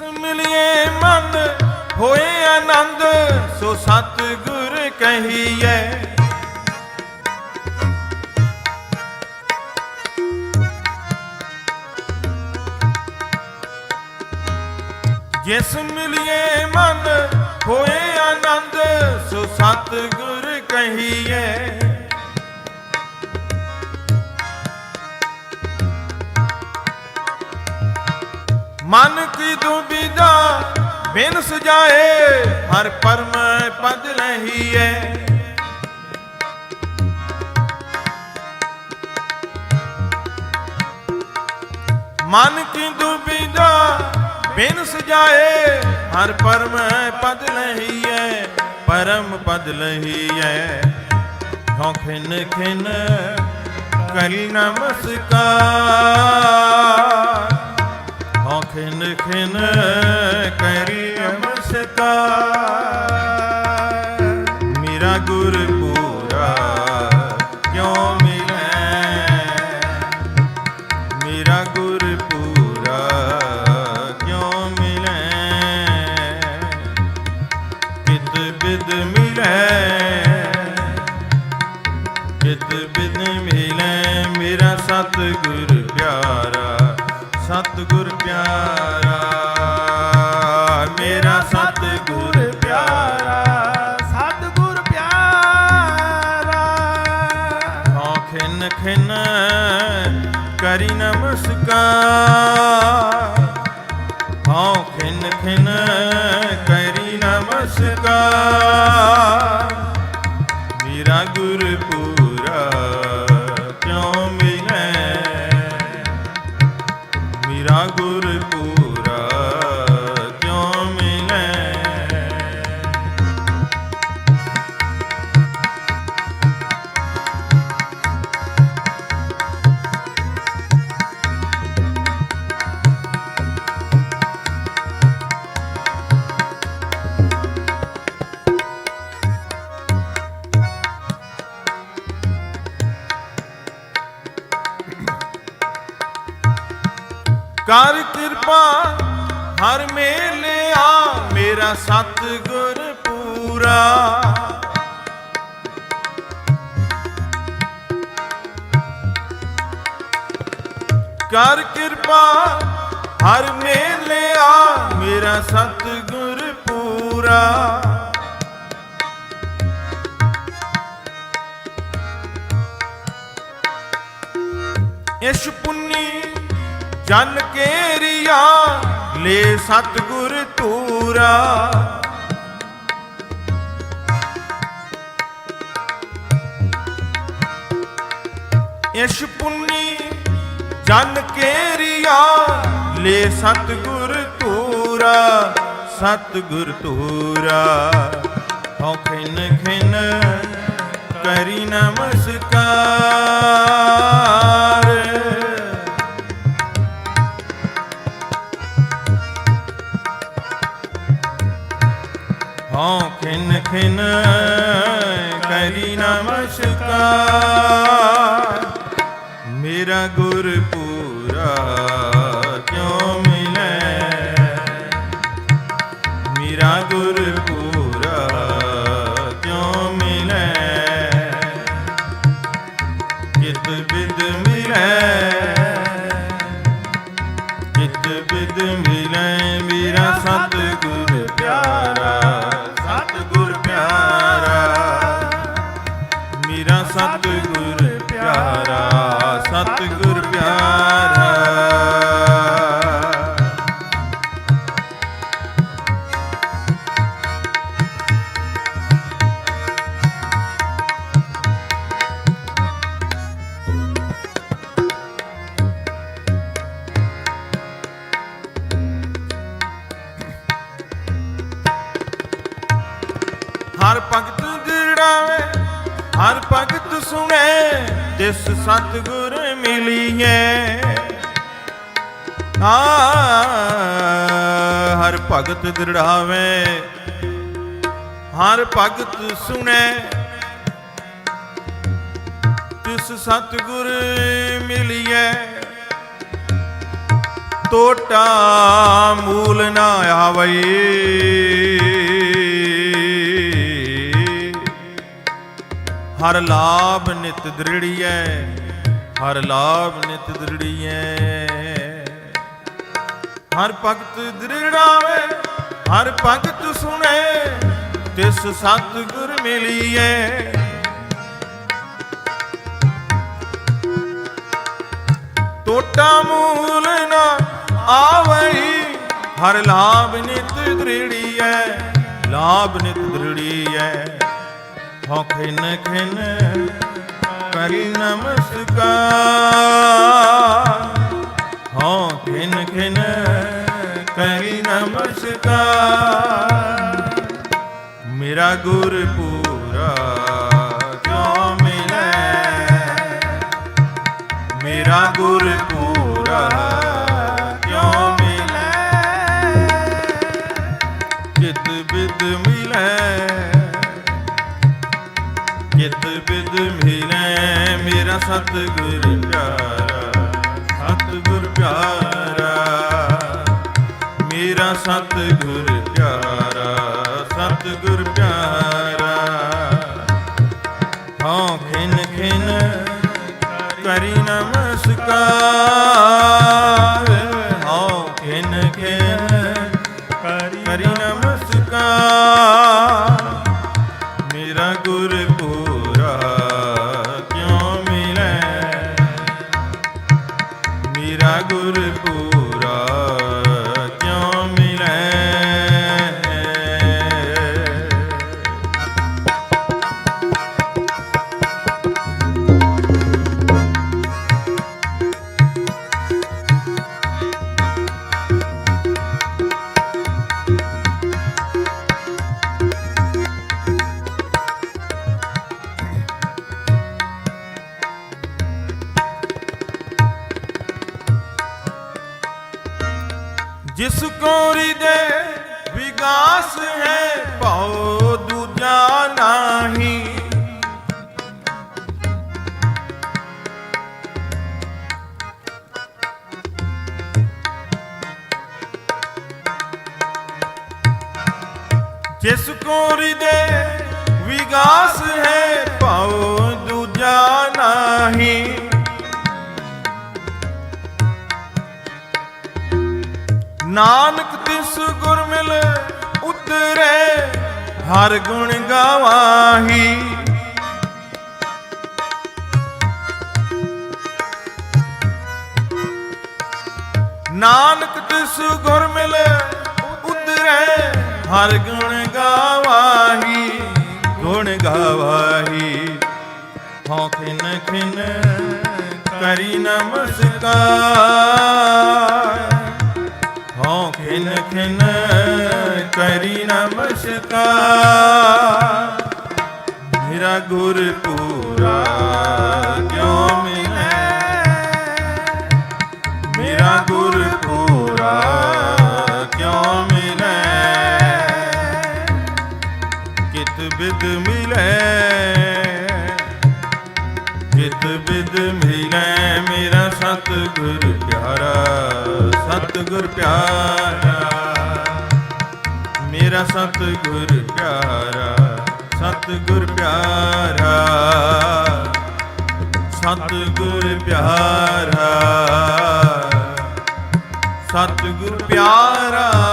ਜਿਸ ਮਿਲਿਏ ਮਨ, ਹੋਏ ਆਨੰਦ, ਸੋ ਸਤ ਗੁਰ ਕਹੀਐ ਜਿਸ ਮਿਲਿਏ ਮਨ, ਹੋਏ ਆਨੰਦ, ਸੋ ਸਤ ਗੁਰ ਕਹੀਐ ਮਨ ਕੀ ਦੁਬਿਧਾ ਬਿਨ ਸੁਜਾਏ ਹਰ ਪਰਮ ਪਦ ਰਹੀਐ ਮਨ ਕੀ ਦੁਬਿਧਾ ਬਿਨ ਸੁਜਾਏ ਹਰ ਪਰਮ ਪਦ ਲਹੀਐ, ਪਰਮ ਪਦ ਲਹੀਐ। ਹਉ ਖਿਨ ਖਿਨ ਕਰੀ ਨਮਸਕਾਰ ਖਿਨ ਖਿਨ ਕਰੀ ਨਮਸਕਾਰ ਮੇਰਾ ਗੁਰ ਪੂਰਾ ਕਿਉ ਮਿਲੈ? ਮੇਰਾ ਗੁਰ ਪੂਰਾ ਕਿਉ ਮਿਲੈ? ਕਿਤ ਬਿਦ ਮਿਲੈ। ਕਿਤ ਬਿਦ ਮਿਲੈ ਮੇਰਾ ਸਤਿਗੁਰ। ਸਤ ਗੁਰ ਪਿਆਰਾ ਮੇਰਾ ਸਤ ਗੁਰ ਪਿਆਰਾ। ਸਤਿਗੁਰ ਪਿਆਰਾ। ਹਉ ਖਿਨ ਖਿਨ ਕਰੀ ਨਮਸਕਾਰ। ਹਉ ਖਿਨ ਖਿਨ ਕਰੀ ਨਮਸਕਾਰ। ਕਰ ਕਿਰਪਾ, ਹਰ ਮੇਲੇ ਆ, ਮੇਰਾ ਸਤ ਗੁਰ ਪੂਰਾ। ਕਰ ਕਿਰਪਾ, ਹਰ ਮੇਲੇ ਆ, ਮੇਰਾ ਸਤ ਗੁਰ ਪੂਰਾ। ਇਸ਼ ਪੁੰਨੀ ਜਨ ਕੇਰੀਆ, ਲੈ ਸਤਗੁਰ ਤੂਰਾ ਇਸ਼ ਪੁੰਨੀ ਜਨ ਕੇਰੀਆ, ਲੈ ਸਤਗੁਰ ਤੂਰਾ ਸਤਗੁਰ ਤੂਰਾ ਹਉ ਖਿਨ ਖਿਨ ਕਰੀ ਨਮਸਕਾਰ। ਪੂਰਾ ਕਿਉ ਮਿਲੈ ਮੇਰਾ ਗੁਰ ਪੂਰਾ ਕਿਉ ਮਿਲੈ ਕਿਤ ਬਿਦ ਮਿਲੈ ਕਿਤ ਬਿਦ ਮਿਲੈ ਮੇਰਾ ਸਤ ਹਰ ਭਗਤ ਦਿੜਾਵੇ ਹਰ ਭਗਤ ਸੁਣੇ ਤਿਸ ਸਤਿਗੁਰ ਮਿਲੀਏ। ਆ, ਹਰ ਭਗਤ ਦਿੜਾਵੇ ਹਰ ਭਗਤ ਸੁਣੇ ਤਿਸ ਸਤਿਗੁਰ ਮਿਲੀਏ। ਟੋਟਾ ਮੂਲ ਨਾ ਆਵਈ। ਹਰ ਲਾਭ ਨਿਤ ਦ੍ਰਿੜੀਐ, ਹਰ ਲਾਭ ਨਿਤ ਦ੍ਰਿੜੀਐ। ਹਰ ਭਗਤ ਦ੍ਰਿੜਾਵੇ ਹਰ ਭਗਤ ਸੁਣੇ, ਤਿਸ ਸਤਿਗੁਰ ਮਿਲੀਏ ਟੋਟਾ ਮੂਲ ਨਾ ਆਵਈ, ਹਰ ਲਾਭ ਨਿਤ ਦ੍ਰਿੜੀਐ, ਲਾਭ ਨਿਤ ਦ੍ਰਿੜੀਐ। ਹਉ ਖਿਨ ਖਿਨ ਕਰੀ ਨਮਸਕਾਰ। ਹਉ ਖਿਨ ਖਿਨ ਕਰੀ ਨਮਸਕਾਰ। ਮੇਰਾ ਗੁਰਪੁਰ ਸਤਿਗੁਰ ਪਿਆਰਾ ਸਤਿਗੁਰ ਪਿਆਰਾ। ਮੇਰਾ ਸਤਿਗੁਰ ਪਿਆਰਾ ਸਤਿਗੁਰ ਪਿਆਰਾ। ਹਾਂ, ਖਿਨ ਖਿਨ ਕਰੀ ਨਮਸਕਾਰ। ਹਾਂ, ਖਿਨ ਖਿਨ ਕਰੀ ਨਮਸਕਾਰ। ਵਿਗਾਸ ਹੈ, ਭਉ ਦੂਜਾ ਨਾਹੀ। ਜਿਸ ਕੋ ਦੇ ਵਿਗਾਸ ਹੈ, ਭਉ ਦੂਜਾ ਨਾਹੀ। ਨਾਨਕ ਤਿਸ ਗੁਰ ਮਿਲ ਉਤਰੇ ਹਰ ਗੁਣ ਗਵਾਹੀ। ਨਾਨਕ ਤਿਸ ਗੁਰ ਮਿਲ ਉਤਰੇ, ਹਰ ਗੁਣ ਗਵਾਹੀ ਗੁਣ ਗਵਾਹੀ। ਹਉ ਖਿਨ ਖਿਨ ਕਰੀ ਨਮਸਕਾਰ। ਨਮਸਕਾਰ ਮੇਰਾ ਗੁਰ ਪੂਰਾ ਮੇਰਾ ਸਤਿਗੁਰ ਪਿਆਰਾ ਸਤਿਗੁਰ ਪਿਆਰਾ ਸਤਿਗੁਰ ਪਿਆਰਾ ਸਤਿਗੁਰ ਪਿਆਰਾ।